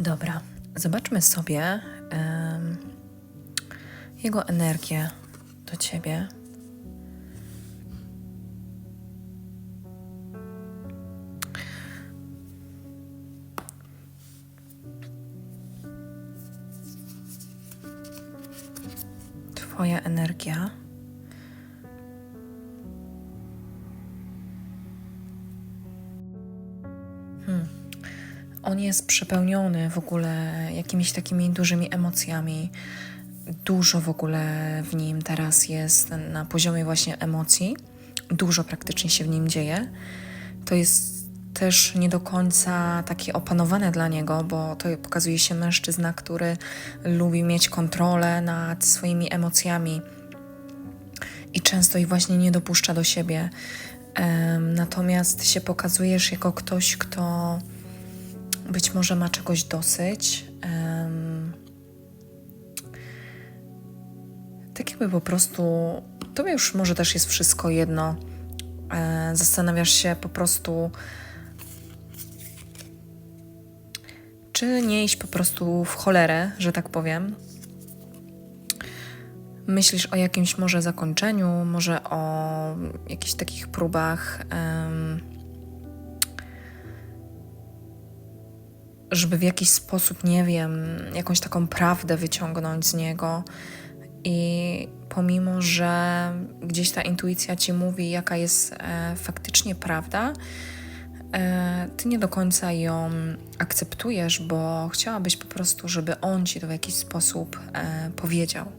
Dobra, zobaczmy sobie em, jego energię do ciebie. Twoja energia. On jest przepełniony w ogóle jakimiś takimi dużymi emocjami. Dużo w ogóle w nim teraz jest na poziomie właśnie emocji. Dużo praktycznie się w nim dzieje. To jest też nie do końca takie opanowane dla niego, bo to pokazuje się mężczyzna, który lubi mieć kontrolę nad swoimi emocjami i często ich właśnie nie dopuszcza do siebie. Natomiast się pokazujesz jako ktoś, kto być może ma czegoś dosyć. em, tak jakby po prostu, tobie już może też jest wszystko jedno. E, zastanawiasz się po prostu, czy nie iść po prostu w cholerę, że tak powiem. Myślisz o jakimś może zakończeniu, może o jakichś takich próbach. em, żeby w jakiś sposób, nie wiem, jakąś taką prawdę wyciągnąć z niego. I pomimo, że gdzieś ta intuicja ci mówi, jaka jest e, faktycznie prawda, e, ty nie do końca ją akceptujesz, bo chciałabyś po prostu, żeby on ci to w jakiś sposób e, powiedział.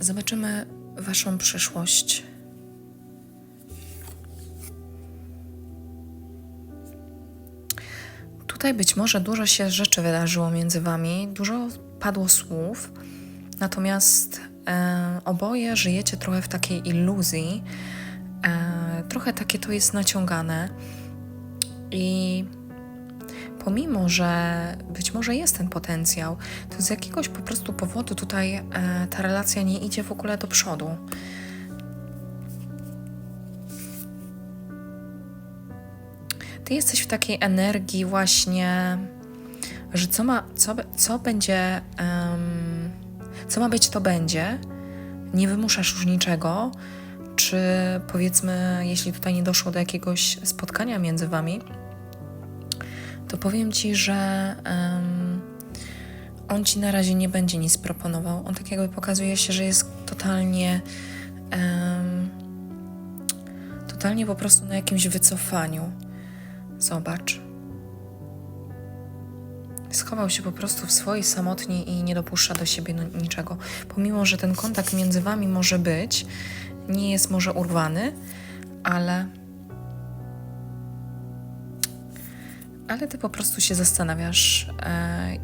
Zobaczymy Waszą przyszłość. Tutaj być może dużo się rzeczy wydarzyło między wami, dużo padło słów, natomiast e, oboje żyjecie trochę w takiej iluzji. E, trochę takie to jest naciągane i pomimo, że być może jest ten potencjał, to z jakiegoś po prostu powodu tutaj e, ta relacja nie idzie w ogóle do przodu. Ty jesteś w takiej energii właśnie, że co ma, co, co będzie, em, co ma być, to będzie. Nie wymuszasz już niczego. Czy powiedzmy, jeśli tutaj nie doszło do jakiegoś spotkania między wami, to powiem ci, że em, on ci na razie nie będzie nic proponował. On tak jakby pokazuje się, że jest totalnie, em, totalnie po prostu na jakimś wycofaniu. Zobacz. Schował się po prostu w swojej samotni i nie dopuszcza do siebie niczego. Pomimo, że ten kontakt między wami może być, nie jest może urwany, ale. Ale ty po prostu się zastanawiasz, e,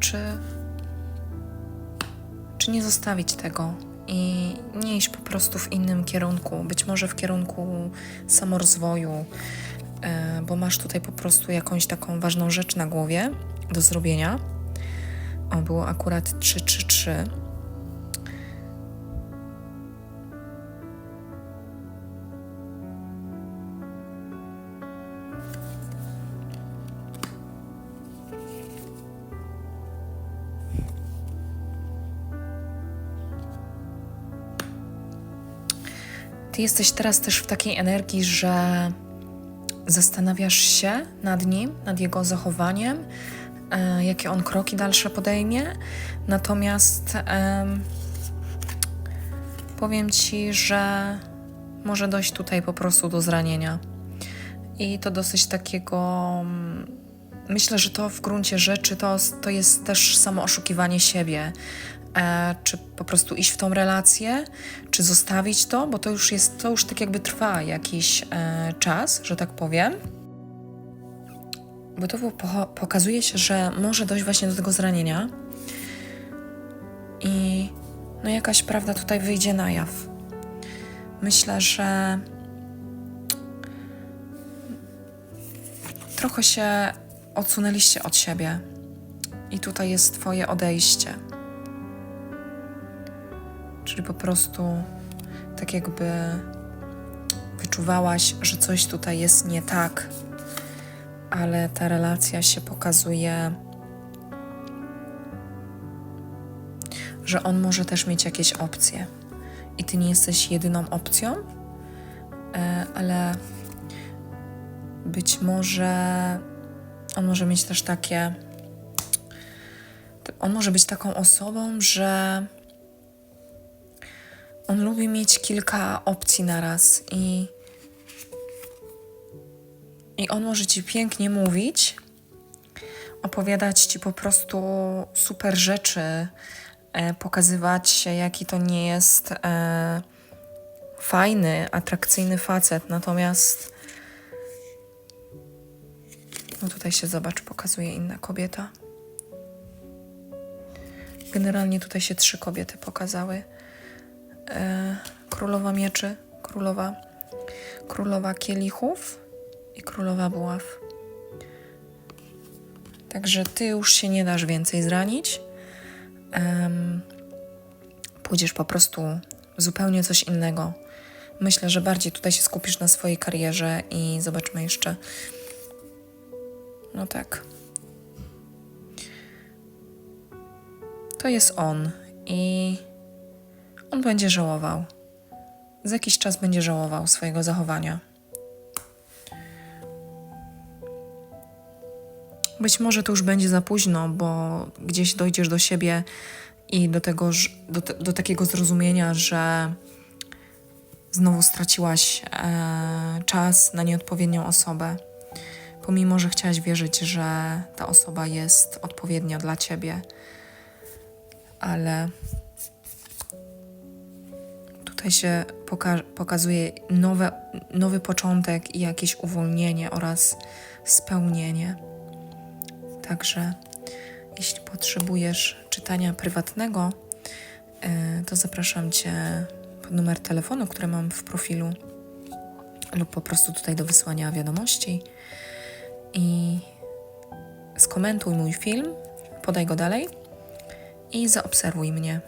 czy. Czy nie zostawić tego i nie iść po prostu w innym kierunku, być może w kierunku samorozwoju, bo masz tutaj po prostu jakąś taką ważną rzecz na głowie do zrobienia. O, było akurat 3-3-3. Ty jesteś teraz też w takiej energii, że zastanawiasz się nad nim, nad jego zachowaniem, e, jakie on kroki dalsze podejmie. Natomiast em, powiem ci, że może dojść tutaj po prostu do zranienia. I to dosyć takiego. mm, Myślę, że to w gruncie rzeczy to, to jest też samo oszukiwanie siebie. E, czy po prostu iść w tą relację, czy zostawić to, bo to już jest, to już tak jakby trwa jakiś e, czas, że tak powiem. Bo to po, pokazuje się, że może dojść właśnie do tego zranienia i no jakaś prawda tutaj wyjdzie na jaw. Myślę, że trochę się odsunęliście od siebie i tutaj jest Twoje odejście. Czyli po prostu tak jakby wyczuwałaś, że coś tutaj jest nie tak, ale ta relacja się pokazuje, że on może też mieć jakieś opcje. I ty nie jesteś jedyną opcją, e, ale być może on może mieć też takie. On może być taką osobą, że on lubi mieć kilka opcji na raz i. I on może ci pięknie mówić, opowiadać ci po prostu super rzeczy, e, pokazywać jaki to nie jest e, fajny, atrakcyjny facet. Natomiast no tutaj się zobacz, pokazuje inna kobieta. Generalnie tutaj się trzy kobiety pokazały. E, królowa mieczy, królowa, królowa kielichów i królowa buław. Także ty już się nie dasz więcej zranić. Em, pójdziesz po prostu zupełnie coś innego. Myślę, że bardziej tutaj się skupisz na swojej karierze i zobaczmy jeszcze. No tak. To jest on i on będzie żałował. Za jakiś czas będzie żałował swojego zachowania. Być może to już będzie za późno, bo gdzieś dojdziesz do siebie i do tego, do, do takiego zrozumienia, że znowu straciłaś e, czas na nieodpowiednią osobę. Pomimo, że chciałaś wierzyć, że ta osoba jest odpowiednia dla ciebie, ale się poka- pokazuje nowe, nowy początek i jakieś uwolnienie oraz spełnienie. Także jeśli potrzebujesz czytania prywatnego, y, to zapraszam Cię pod numer telefonu, który mam w profilu, lub po prostu tutaj do wysłania wiadomości. I skomentuj mój film, podaj go dalej i zaobserwuj mnie.